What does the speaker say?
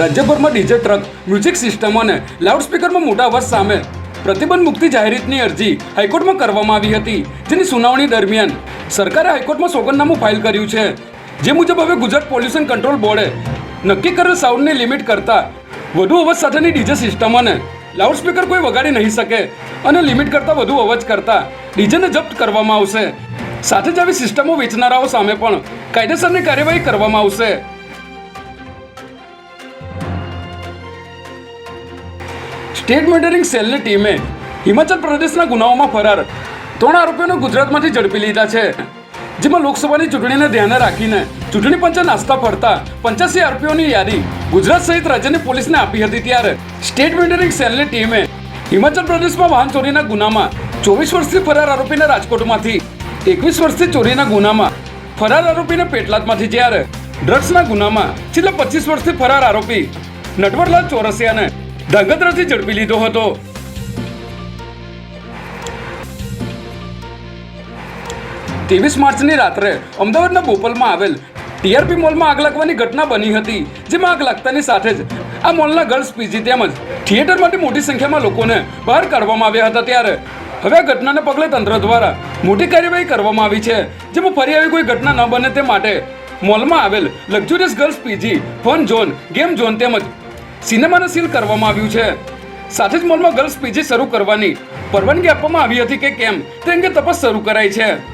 રાજ્યભરમાં DJ, truck, music system અને લાઉડસ્પીકરમાં મોટા અવાજ સામે પ્રતિબંધ મુક્તિ જાહેરાતની અરજી હાઈકોર્ટમાં કરવામાં આવી હતી, જેની સુનાવણી દરમિયાન સરકારે હાઈકોર્ટમાં સોગંદનામું ફાઇલ કર્યું છે. જે મુજબ હવે ગુજરાત પોલ્યુશન કંટ્રોલ બોર્ડે નક્કી કરેલ સાઉન્ડની લિમિટ કરતાં વધુ અવાજ સાથેની ડીજે સિસ્ટમ અને લાઉડસ્પીકર કોઈ વગાડી નહીં શકે અને લિમિટ કરતાં વધુ અવાજ કરતાં ડીજેને જપ્ત કરવામાં આવશે. સાથે જ આવી સિસ્ટમો વેચનારાઓ સામે પણ કાયદેસરની કાર્યવાહી કરવામાં આવશે. સ્ટેટ મોનિટરિંગ સેલની ટીમે હિમાચલ પ્રદેશના ગુનાઓમાં ફરાર. ત્રણ આરોપીઓને ગુજરાતમાંથી ઝડપી લીધા છે. જેમાં લોકસભાની ચૂંટણીને ધ્યાને રાખીને ચૂંટણી પંચે નાસ્તા ફરતા પંચ્યાસી આરોપીઓની યાદી ગુજરાત સહિત રાજ્યની પોલીસને આપી હતી ત્યારે સ્ટેટ મોનિટરિંગ સેલની ટીમે હિમાચલ પ્રદેશમાં વાહન ચોરીના ગુનામાં ચોવીસ વર્ષથી ફરાર આરોપીને રાજકોટમાંથી એકવીસ વર્ષથી ચોરીના ગુનામાં ફરાર આરોપીને પેટલાદમાંથી જ્યારે ડ્રગ્સના ગુનામાં છેલ્લા પચીસ વર્ષથી ફરાર આરોપી નટવરલાલ ચોરસિયાને ધાંગધ્રાથી ઝડપી લીધો હતો. ત્રેવીસ માર્ચની રાત્રે અમદાવાદના બોપલમાં આવેલ ટીઆરપી મોલમાં આગ લાગવાની ઘટના બની હતી, જેમાં આગ લાગતાની સાથે જ આ મોલના ગર્લ્સ પીજી તેમજ થિયેટર માટે મોટી સંખ્યામાં લોકોને બહાર કાઢવામાં આવ્યા હતા ત્યારે. હવે આ ઘટનાને પગલે તંત્ર દ્વારા મોટી કાર્યવાહી કરવામાં આવી છે, જેમાં ફરી આવી કોઈ ઘટના ન બને તે માટે મોલમાં આવેલ luxurious girls PG fun zone, game zone તેમજ સિનેમાને સીલ કરવામાં આવ્યું છે. સાથે જ મોલમાં ગર્લ્સ પીજી શરૂ કરવાની પરવાનગી આપવામાં આવી હતી કે કેમ? તે અંગે તપાસ શરૂ કરાઈ છે.